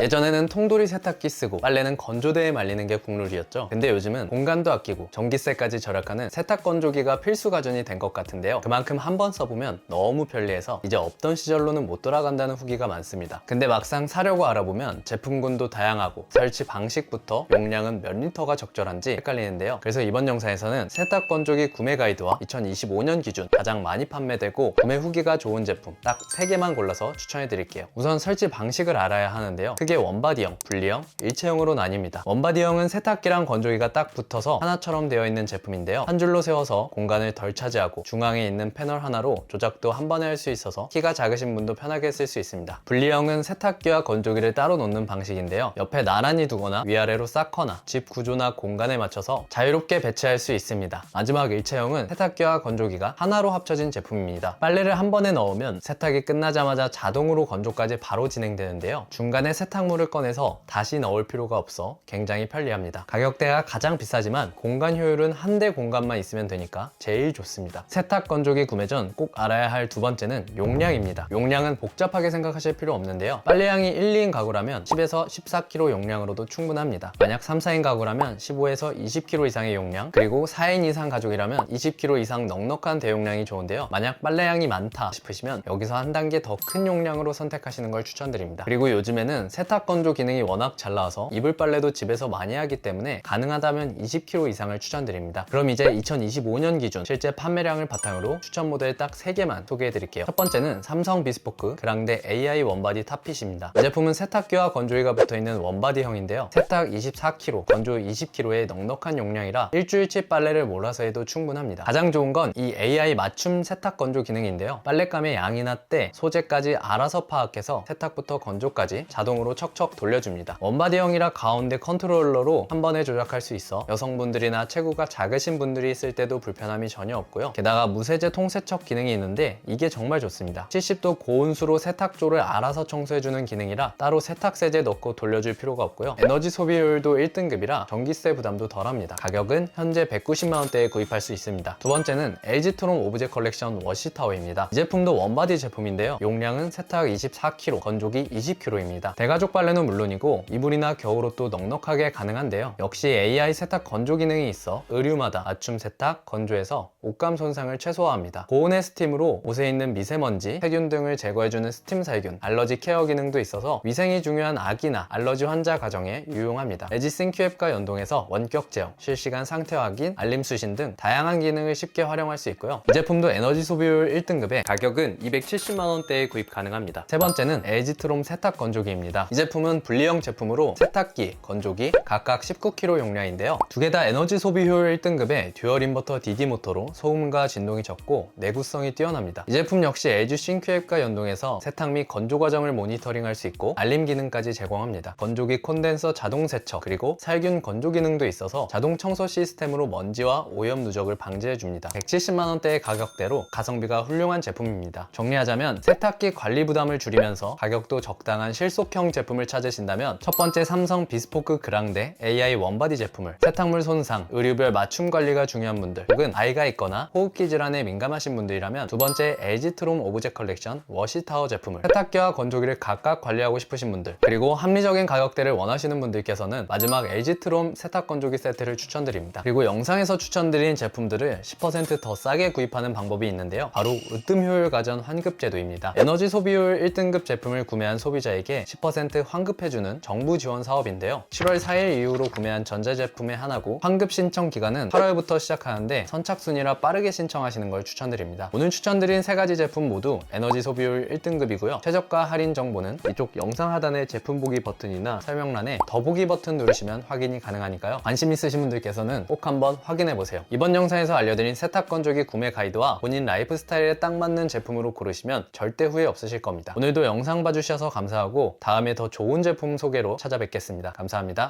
예전에는 통돌이 세탁기 쓰고 빨래는 건조대에 말리는 게 국룰이었죠. 근데 요즘은 공간도 아끼고 전기세까지 절약하는 세탁 건조기가 필수 가전이 된 것 같은데요. 그만큼 한 번 써보면 너무 편리해서 이제 없던 시절로는 못 돌아간다는 후기가 많습니다. 근데 막상 사려고 알아보면 제품군도 다양하고 설치 방식부터 용량은 몇 리터가 적절한지 헷갈리는데요. 그래서 이번 영상에서는 세탁 건조기 구매 가이드와 2025년 기준 가장 많이 판매되고 구매 후기가 좋은 제품 딱 3개만 골라서 추천해 드릴게요. 우선 설치 방식을 알아야 하는데요. 크게 원바디형, 분리형, 일체형으로 나뉩니다. 원바디형은 세탁기랑 건조기가 딱 붙어서 하나처럼 되어 있는 제품인데요. 한 줄로 세워서 공간을 덜 차지하고 중앙에 있는 패널 하나로 조작도 한 번에 할 수 있어서 키가 작으신 분도 편하게 쓸 수 있습니다. 분리형은 세탁기와 건조기를 따로 놓는 방식인데요. 옆에 나란히 두거나 위아래로 쌓거나 집 구조나 공간에 맞춰서 자유롭게 배치할 수 있습니다. 마지막 일체형은 세탁기와 건조기가 하나로 합쳐진 제품입니다. 빨래를 한 번에 넣으면 세탁이 끝나자마자 자동으로 건조까지 바로 진행되는데요. 중간에 세탁 물을 꺼내서 다시 넣을 필요가 없어 굉장히 편리합니다. 가격대가 가장 비싸지만 공간 효율은 한 대 공간만 있으면 되니까 제일 좋습니다. 세탁 건조기 구매 전 꼭 알아야 할 두 번째는 용량입니다. 용량은 복잡하게 생각하실 필요 없는데요. 빨래량이 1, 2인 가구라면 10에서 14kg 용량으로도 충분합니다. 만약 3, 4인 가구라면 15에서 20kg 이상의 용량, 그리고 4인 이상 가족이라면 20kg 이상 넉넉한 대용량이 좋은데요. 만약 빨래량이 많다 싶으시면 여기서 한 단계 더 큰 용량으로 선택하시는 걸 추천드립니다. 그리고 요즘에는 세탁 건조 기능이 워낙 잘 나와서 이불 빨래도 집에서 많이 하기 때문에 가능하다면 20kg 이상을 추천드립니다. 그럼 이제 2025년 기준 실제 판매량을 바탕으로 추천 모델 딱 3개만 소개해 드릴게요. 첫 번째는 삼성 비스포크 그랑데 AI 원바디 탑핏입니다. 이 제품은 세탁기와 건조기가 붙어 있는 원바디형인데요. 세탁 24kg, 건조 20kg의 넉넉한 용량이라 일주일치 빨래를 몰아서 해도 충분합니다. 가장 좋은 건 이 AI 맞춤 세탁 건조 기능인데요. 빨랫감의 양이나 때, 소재까지 알아서 파악해서 세탁부터 건조까지 자동으로 척척 돌려줍니다. 원바디형이라 가운데 컨트롤러로 한 번에 조작할 수 있어 여성분들이나 체구가 작으신 분들이 쓸 때도 불편함이 전혀 없고요. 게다가 무세제 통세척 기능이 있는데 이게 정말 좋습니다. 70도 고온수로 세탁조를 알아서 청소해주는 기능이라 따로 세탁세제 넣고 돌려줄 필요가 없고요. 에너지 소비율도 1등급이라 전기세 부담도 덜합니다. 가격은 현재 190만원대에 구입할 수 있습니다. 두 번째는 LG트론 오브제 컬렉션 워시타워입니다. 이 제품도 원바디 제품인데요. 용량은 세탁 24kg, 건조기 20kg입니다. 대가족 빨래는 물론이고 이불이나 겨울옷도 넉넉하게 가능한데요. 역시 AI 세탁 건조 기능이 있어 의류마다 맞춤 세탁, 건조해서 옷감 손상을 최소화합니다. 고온의 스팀으로 옷에 있는 미세먼지, 세균 등을 제거해주는 스팀 살균, 알러지 케어 기능도 있어서 위생이 중요한 아기나 알러지 환자 가정에 유용합니다. 레지싱 큐앱과 연동해서 원격 제어, 실시간 상태 확인, 알림 수신 등 다양한 기능을 쉽게 활용할 수 있고요. 이 제품도 에너지 소비율 1등급에 가격은 270만 원대에 구입 가능합니다. 세 번째는 LG트롬 세탁 건조기입니다. 이 제품은 분리형 제품으로 세탁기, 건조기 각각 19kg 용량인데요. 두 개 다 에너지 소비 효율 1등급에 듀얼 인버터 DD 모터로 소음과 진동이 적고 내구성이 뛰어납니다. 이 제품 역시 LG 싱크앱과 연동해서 세탁 및 건조 과정을 모니터링할 수 있고 알림 기능까지 제공합니다. 건조기 콘덴서 자동 세척 그리고 살균 건조 기능도 있어서 자동 청소 시스템으로 먼지와 오염 누적을 방지해 줍니다. 170만 원대의 가격대로 가성비가 훌륭한 제품입니다. 정리하자면 세탁기 관리 부담을 줄이면서 가격도 적당한 실속형 제품 을 찾으신다면 첫 번째 삼성 비스포크 그랑데 AI 원바디 제품을 세탁물 손상, 의류별 맞춤 관리가 중요한 분들 혹은 아이가 있거나 호흡기 질환에 민감하신 분들이라면 두 번째 LG트롬 오브제 컬렉션 워시타워 제품을 세탁기와 건조기를 각각 관리하고 싶으신 분들 그리고 합리적인 가격대를 원하시는 분들께서는 마지막 LG트롬 세탁 건조기 세트를 추천드립니다. 그리고 영상에서 추천드린 제품들을 10%더 싸게 구입하는 방법이 있는데요. 바로 으뜸 효율 가전 환급 제도입니다. 에너지 소비율 1등급 제품을 구매한 소비자에게 10% 환급해주는 정부 지원 사업인데요. 7월 4일 이후로 구매한 전자제품의 하나고 환급 신청 기간은 8월부터 시작하는데 선착순이라 빠르게 신청하시는 걸 추천드립니다. 오늘 추천드린 세 가지 제품 모두 에너지 소비율 1등급이고요. 최저가 할인 정보는 이쪽 영상 하단의 제품 보기 버튼이나 설명란에 더보기 버튼 누르시면 확인이 가능하니까요. 관심 있으신 분들께서는 꼭 한번 확인해 보세요. 이번 영상에서 알려드린 세탁 건조기 구매 가이드와 본인 라이프 스타일에 딱 맞는 제품으로 고르시면 절대 후회 없으실 겁니다. 오늘도 영상 봐주셔서 감사하고 다음에 더 좋은 제품 소개로 찾아뵙겠습니다. 감사합니다.